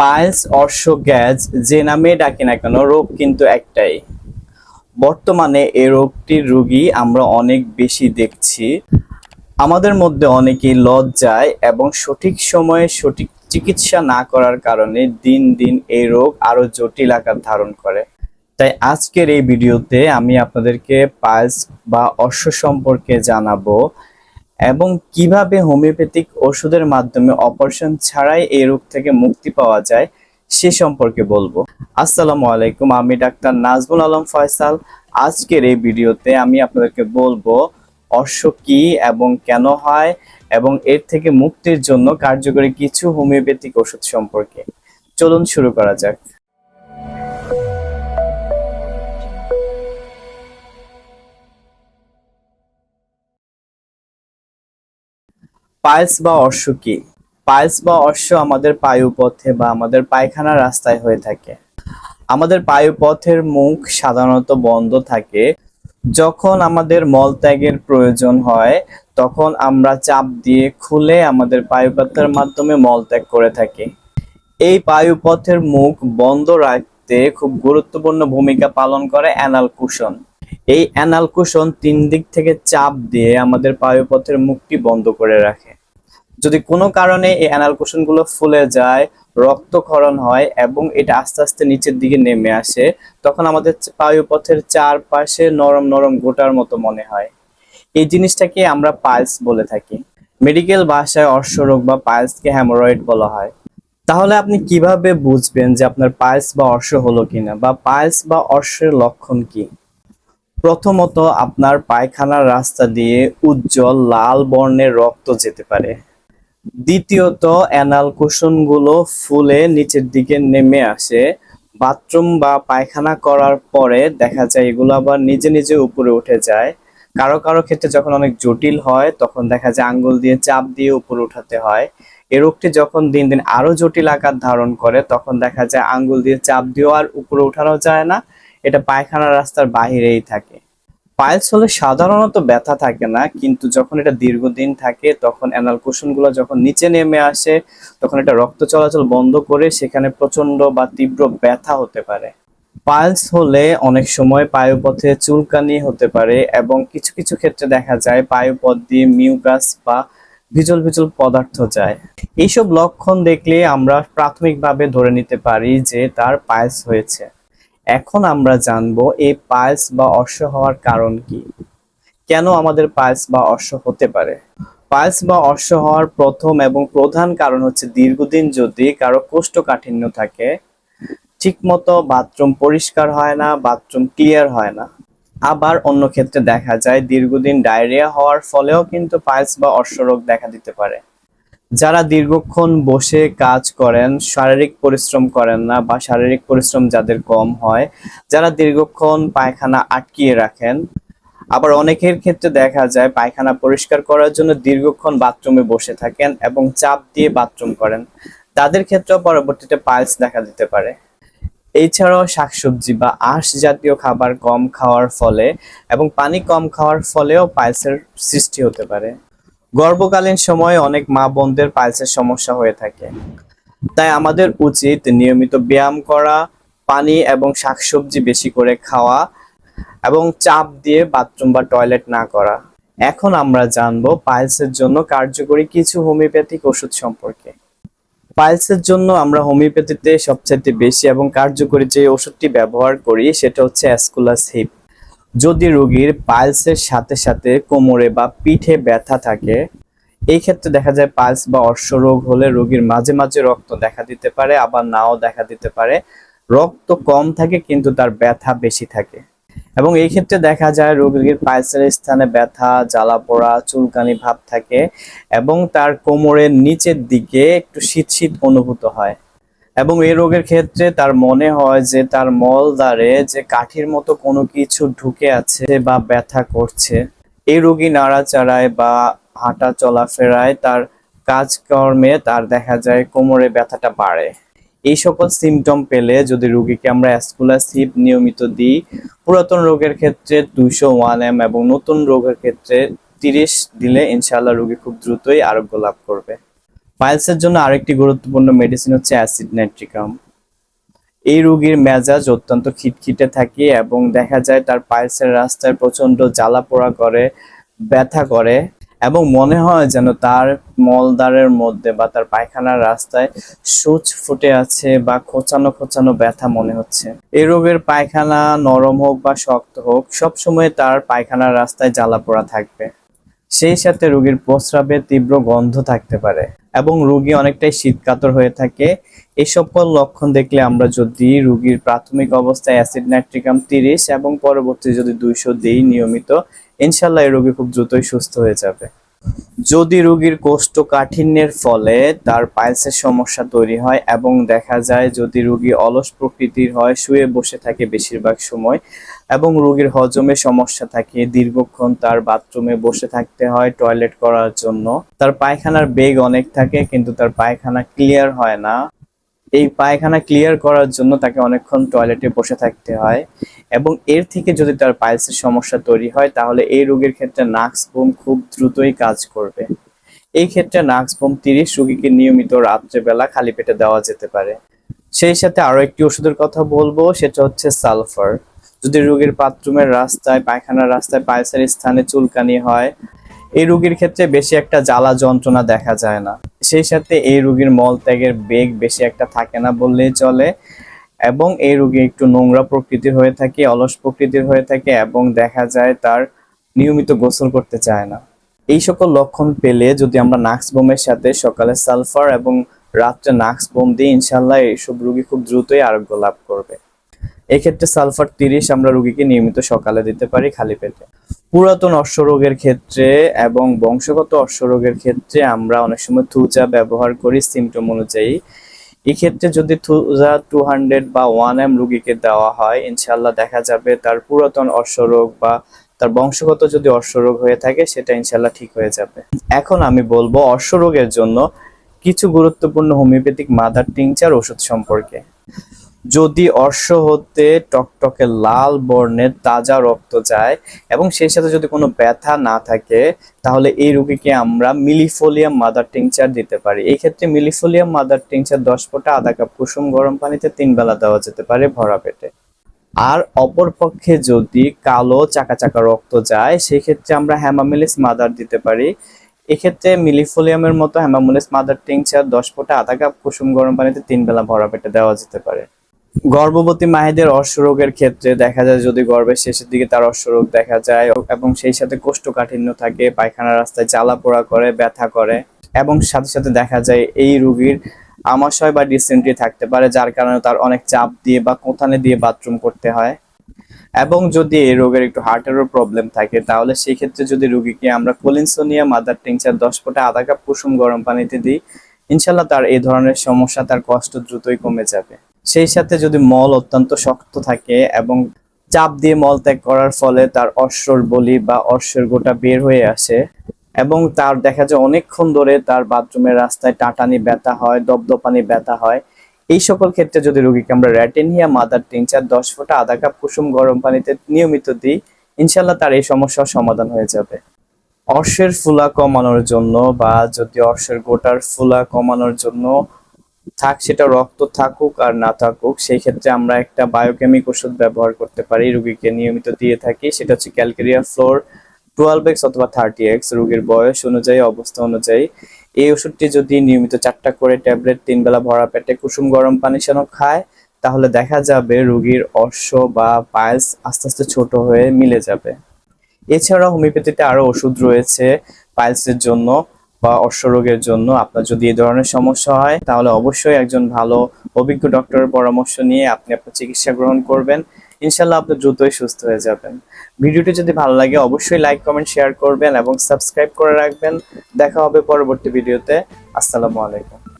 Piles অর্শ গ্যাজ, যে নামে ডাকি না কেন, রোগ কিন্তু একটাই। বর্তমানে এই রোগটির রোগী আমরা অনেক বেশি দেখছি। আমাদের মধ্যে অনেকেই লজ্জায় এবং সঠিক সময়ে সঠিক চিকিৎসা না করার কারণে দিন দিন এই রোগ আরও জটিল আকার ধারণ করে। তাই আজকের এই ভিডিওতে আমি আপনাদেরকে পাইলস বা অর্শ সম্পর্কে জানাব। এবং কীভাবে হোমিওপ্যাথিক ওষুধের মাধ্যমে অপারেশন ছাড়াই এই রোগ থেকে মুক্তি পাওয়া যায়, সে সম্পর্কে বলব। আসসালামু আলাইকুম, আমি ডাক্তার নাজমুল আলম ফয়সাল। আজকের এই ভিডিওতে আমি আপনাদেরকে বলব অর্শ কি এবং কেন হয় এবং এর থেকে মুক্তির জন্য কার্যকরী কিছু হোমিওপ্যাথিক ওষুধ সম্পর্কে। চলুন শুরু করা যাক। পাইলস বা অশ্ব কি? পায়েস বা অশ্ব আমাদের পায়ুপথে বা আমাদের পায়খানা রাস্তায় হয়ে থাকে। আমাদের পায়ুপথের মুখ সাধারণত বন্ধ থাকে। যখন আমাদের মলত্যাগের প্রয়োজন হয়, তখন আমরা চাপ দিয়ে খুলে আমাদের পায়ুপথের মাধ্যমে মলত্যাগ করে থাকি। এই পায়ুপথের মুখ বন্ধ রাখতে খুব গুরুত্বপূর্ণ ভূমিকা পালন করে অ্যানাল কুশন। এই অ্যানাল কুশন তিন দিক থেকে চাপ দিয়ে আমাদের পায়ুপথের মুখটি বন্ধ করে রাখে। যদি কোনো কারণে এই অ্যানাল কুশনগুলো ফুলে যায়, রক্তক্ষরণ হয় এবং এটা আস্তে আস্তে নিচের দিকে নেমে আসে, তখন আমাদের পায়ুপথের চারপাশে নরম নরম গোটার মতো মনে হয়। এই জিনিসটাকে আমরা পাইলস বলে থাকি। মেডিকেল ভাষায় অর্শরোগ বা পাইলসকে হ্যামোরয়েড বলা হয়। তাহলে আপনি কীভাবে বুঝবেন যে আপনার পাইলস বা অর্শ হলো কিনা বা পাইলস বা অর্শের লক্ষণ কি? প্রথমত আপনার পায়খানার রাস্তা দিয়ে উজ্জ্বল লাল বর্ণের রক্ত যেতে পারে। দ্বিতীয়ত, অ্যানাল কুশনগুলো ফুলে নিচের দিকে নেমে আসে। বাথরুম বা পায়খানা করার পরে দেখা যায় এগুলো আবার নিজে নিজে উপরে উঠে যায়। কারও কারও ক্ষেত্রে যখন অনেক জটিল হয়, তখন দেখা যায় আঙ্গুল দিয়ে চাপ দিয়ে উপরে উঠাতে হয়। এই রোগটি যখন দিন দিন আরও জটিল আকার ধারণ করে, তখন দেখা যায় আঙ্গুল দিয়ে চাপ দিয়েও আর উপরে উঠানো যায় না। এটা পায়খানা রাস্তার বাহিরেই থাকে। পাইলস হলে সাধারণত ব্যথা থাকে না, কিন্তু যখন এটা দীর্ঘদিন থাকে, তখন অ্যানাল কুশনগুলো যখন নিচে নেমে আসে, তখন এটা রক্ত চলাচল বন্ধ করে সেখানে প্রচণ্ড বা তীব্র ব্যথা হতে পারে। পাইলস হলে অনেক সময় পায়ুপথে চুলকানি হতে পারে এবং কিছু কিছু ক্ষেত্রে দেখা যায় পায়ুপথ দিয়ে মিউকাস বা ভিজল ভিজল পদার্থ যায়। এইসব লক্ষণ দেখলে আমরা প্রাথমিকভাবে ধরে নিতে পারি যে তার পাইলস হয়েছে। এখন আমরা জানব এই পাইলস বা অশ্ব হওয়ার কারণ কি? কেন আমাদের পাইলস বা অশ্ব হতে পারে? পাইলস বা অশ্ব হওয়ার প্রথম এবং প্রধান কারণ হচ্ছে দীর্ঘদিন যদি কারও কোষ্ঠকাঠিন্য থাকে, ঠিকমতো বাথরুম পরিষ্কার হয় না, বাথরুম ক্লিয়ার হয় না। আবার অন্য ক্ষেত্রে দেখা যায় দীর্ঘদিন ডায়রিয়া হওয়ার ফলেও কিন্তু পাইলস বা অর্শ রোগ দেখা দিতে পারে। যারা দীর্ঘক্ষণ বসে কাজ করেন, শারীরিক পরিশ্রম করেন না বা শারীরিক পরিশ্রম যাদের কম হয়, যারা দীর্ঘক্ষণ পায়খানা আটকিয়ে রাখেন, আবার অনেকের ক্ষেত্রে দেখা যায় পায়খানা পরিষ্কার করার জন্য দীর্ঘক্ষণ বাথরুমে বসে থাকেন এবং চাপ দিয়ে বাথরুম করেন। তাদের ক্ষেত্রেও পরবর্তীতে পাইলস দেখা দিতে পারে। এছাড়াও শাকসবজি বা আঁশ জাতীয় খাবার কম খাওয়ার ফলে এবং পানি কম খাওয়ার ফলেও পাইলসের সৃষ্টি হতে পারে। গর্ভকালীন সময়ে অনেক মা বোনদের পাইলসের সমস্যা হয়ে থাকে। তাই আমাদের উচিত নিয়মিত ব্যায়াম করা, পানি এবং শাকসবজি বেশি করে খাওয়া এবং চাপ দিয়ে বাথরুম বা টয়লেট না করা। এখন আমরা জানব পাইলসের জন্য কার্যকরী কিছু হোমিওপ্যাথিক ওষুধ সম্পর্কে। পাইলসের জন্য আমরা হোমিওপ্যাথিতে সবচেয়ে বেশি এবং কার্যকরী যে ওষুধটি ব্যবহার করি সেটা হচ্ছে অ্যাসকুলাস হিপ। যদি রোগীর পাইলসের সাথে সাথে কোমরে বা পিঠে ব্যথা থাকে, এই ক্ষেত্রে দেখা যায় পাইলস বা অর্শ রোগ হলে রোগীর মাঝে মাঝে রক্ত দেখা দিতে পারে, আবার নাও দেখা দিতে পারে। রক্ত কম থাকে কিন্তু তার ব্যথা বেশি থাকে। এবং এই ক্ষেত্রে দেখা যায় রোগীর পাইলসের স্থানে ব্যথা, জ্বালা পোড়া, চুলকানি ভাব থাকে এবং তার কোমরের নিচের দিকে একটু শীত শীত অনুভূত হয়। এবং এই রোগের ক্ষেত্রে তার মনে হয় যে তার মলদ্বারে যে কাঠির মতো কোনো কিছু ঢুকে আছে বা ব্যথা করছে, এই রোগী নাড়াচাড়ায় বা হাঁটা চলাফেরায় তার কাজকর্মে তার দেখা যায় কোমরে ব্যথাটা বাড়ে। এই সকল সিমটম পেলে যদি রোগীকে আমরা অ্যাসকুলাসিপ নিয়মিত দিই, পুরাতন রোগের ক্ষেত্রে দুইশো ওয়ান এম এবং নতুন রোগের ক্ষেত্রে তিরিশ দিলে ইনশাআল্লাহ রোগী খুব দ্রুতই আরোগ্য লাভ করবে। পাইলসের জন্য আরেকটি গুরুত্বপূর্ণ মেডিসিন হচ্ছে অ্যাসিড নাইট্রিকাম এই রোগীর মেজাজ অত্যন্ত খিটখিটে থাকে এবং দেখা যায় তার পাইলসের রাস্তায় প্রচণ্ড জ্বালা পোড়া করে, ব্যথা করে এবং মনে হয় যেন তার মলদ্বারের মধ্যে বা তার পায়খানার রাস্তায় সূচ ফুটে আছে বা খোঁচানো খোঁচানো ব্যথা মনে হচ্ছে। এই রোগের পায়খানা নরম হোক বা শক্ত হোক, সবসময় তার পায়খানার রাস্তায় জ্বালা পোড়া থাকবে। সেই সাথে রোগীর প্রস্রাবে তীব্র গন্ধ থাকতে পারে। এবং রোগী অনেকটাই শীতকাতর হয়ে থাকে। এই সকল লক্ষণ দেখলে আমরা যদি রোগীর প্রাথমিক অবস্থায় অ্যাসিড নাইট্রিকাম তিরিশ এবং পরবর্তী যদি দুইশো দিই নিয়মিত, ইনশাল্লাহ এই রোগী খুব দ্রুতই সুস্থ হয়ে যাবে। যদি রোগীর কোষ্ঠকাঠিন্যের ফলে তার পাইলসের সমস্যা তৈরি হয় এবং দেখা যায় যদি রোগী অলস প্রকৃতির হয়, শুয়ে বসে থাকে বেশিরভাগ সময় এবং রোগীর হজমে সমস্যা থাকে, দীর্ঘক্ষণ তার বাথরুমে বসে থাকতে হয় টয়লেট করার জন্য। তার পায়খানার বেগ অনেক থাকে কিন্তু তার পায়খানা ক্লিয়ার হয় না। এই পায়খানা ক্লিয়ার করার জন্য তাকে অনেকক্ষণ টয়লেটে বসে থাকতে হয়। এবং এর থেকে যদি তার পাইলসের সমস্যা তৈরি হয়, তাহলে এই রোগীর ক্ষেত্রে নাক্স বোম খুব দ্রুতই কাজ করবে। এই ক্ষেত্রে নাক্স বোম তিরিশ রোগীকে নিয়মিত রাত্রেবেলা খালি পেটে দেওয়া যেতে পারে। সেই সাথে আরও একটি ওষুধের কথা বলব, সেটা হচ্ছে সালফার। যদি রোগীর বাথরুমের রাস্তায়, পায়খানার রাস্তায় পাইলসের স্থানে চুলকানি হয়, এই রোগীর ক্ষেত্রে বেশি একটা জ্বালা যন্ত্রণা দেখা যায় না। সেই সাথে এই রোগীর মল ত্যাগের বেগ বেশি একটা থাকে না বললেই চলে। এবং এই রোগী একটু নোংরা প্রকৃতির হয়ে থাকে, অলস প্রকৃতির হয়ে থাকে এবং দেখা যায় তার নিয়মিত গোসল করতে চায় না। এই সকল লক্ষণ পেলে যদি আমরা নাক্স বোমের সাথে সকালে সালফার এবং রাত্রে নাক্স বোম দিই ইনশাল্লাহ এইসব রুগী খুব দ্রুতই আরোগ্য লাভ করবে। এক্ষেত্রে সালফার তিরিশ আমরা রুগীকে নিয়মিত সকালে দিতে পারি খালি পেটে। পুরাতন অশ্বরোগের ক্ষেত্রে এবং বংশগত অশ্বরোগের ক্ষেত্রে আমরা অনেক সময় থুচা ব্যবহার করি সিমটম অনুযায়ী। এক্ষেত্রে যদি থুজা টু হান্ড্রেড বা ওয়ান এম রুগীকে দেওয়া হয় ইনশাল্লাহ দেখা যাবে তার পুরাতন অশ্বরোগ বা তার বংশগত যদি অশ্বরোগ হয়ে থাকে, সেটা ইনশাল্লাহ ঠিক হয়ে যাবে। এখন আমি বলব অশ্বরোগের জন্য কিছু গুরুত্বপূর্ণ হোমিওপ্যাথিক মাদার টিংচার ওষুধ সম্পর্কে। যদি অশ্ব হতে টকটকে লাল বর্ণের তাজা রক্ত যায় এবং সেই সাথে যদি কোনো ব্যথা না থাকে, তাহলে এই রোগীকে আমরা মিলিফোলিয়াম মাদার টিংচার দিতে পারি। এই ক্ষেত্রে মিলিফোলিয়াম মাদার টিংচার দশ ফোঁটা আধা কাপ কুসুম গরম পানিতে তিন বেলা দেওয়া যেতে পারে ভরা পেটে। আর অপরপক্ষে যদি কালো চাকা চাকা রক্ত যায়, সেই ক্ষেত্রে আমরা হ্যামামিলিস মাদার দিতে পারি। এক্ষেত্রে মিলিফোলিয়ামের মতো হ্যামামুলিস মাদার টিংচার দশ ফোঁটা আধা কাপ কুসুম গরম পানিতে তিন বেলা ভরা পেটে দেওয়া যেতে পারে। গর্ভবতী মায়েদের অশ্বরোগের ক্ষেত্রে দেখা যায় যদি গর্ভের শেষের দিকে তার অশ্বরোগ দেখা যায় এবং সেই সাথে কোষ্ঠকাঠিন্য থাকে পায়খানা রাস্তায় জ্বালা পোড়া করে, ব্যথা করে এবং সাথে সাথে দেখা যায় এই রোগীর আমাশয় বা ডিসেন্ট্রি থাকতে পারে, যার কারণে তার অনেক চাপ দিয়ে বা কোথানে দিয়ে বাথরুম করতে হয় এবং যদি এই রোগের একটু হার্টেরও প্রবলেম থাকে, তাহলে সেই ক্ষেত্রে যদি রোগীকে আমরা কোলিনসোনিয়া মাদার টিংচার, দশ ফোঁটা আধা কাপ কুসুম গরম পানিতে দিই, ইনশাল্লাহ তার এই ধরনের সমস্যা তার কষ্ট দ্রুতই কমে যাবে। সেই সাথে যদি মল অত্যন্ত শক্ত থাকে এবং চাপ দিয়ে মল ত্যাগ করার ফলে তার অশ্বর বলি বা অশ্বের গোটা বের হয়ে আসে এবং তার দেখা যায় অনেকক্ষণ ধরে তার বাথরুমের রাস্তায় টাটানি ব্যথা হয়, দপদপানি ব্যথা হয়। এই সকল ক্ষেত্রে যদি রোগীকে আমরা র্যাটেনিয়া মাদার টিংচার দশ ফোঁটা আধা কাপ কুসুম গরম পানিতে নিয়মিত দিই ইনশাল্লাহ তার এই সমস্যার সমাধান হয়ে যাবে। অর্শের ফুলা কমানোর জন্য বা যদি অর্শের গোটার ফুলা কমানোর জন্য থাক, সেটা রক্ত থাকুক আর না থাকুক, সেই ক্ষেত্রে আমরা একটা বায়োকেমিক ওষুধ ব্যবহার করতে পারি, রুগীকে নিয়মিত দিয়ে থাকি। সেটা হচ্ছে ক্যালকেরিয়া ফ্লোর টুয়েলভ এক্স অথবা থার্টি এক্স রোগীর বয়স অনুযায়ী, অবস্থা অনুযায়ী। এই ওষুধটি যদি নিয়মিত চারটা করে ট্যাবলেট, তিন বেলা ভরা পেটে কুসুম গরম পানি সেন খায়, তাহলে দেখা যাবে রোগীর অশ্ব বা পায়েস আস্তে আস্তে ছোট হয়ে মিলে যাবে। এছাড়া হোমিওপ্যাথিতে আরও ওষুধ রয়েছে পাইলসের জন্য। বা অশ্বরোগের জন্য আপনার যদি এই ধরনের সমস্যা হয়, তাহলে অবশ্যই একজন ভালো, অভিজ্ঞ ডক্টরের পরামর্শ নিয়ে আপনি আপনার চিকিৎসা গ্রহণ করবেন। ইনশাল্লাহ আপনি দ্রুতই সুস্থ হয়ে যাবেন। ভিডিওটি যদি ভালো লাগে, অবশ্যই লাইক কমেন্ট শেয়ার করবেন এবং সাবস্ক্রাইব করে রাখবেন। দেখা হবে পরবর্তী ভিডিওতে। আসসালামু আলাইকুম।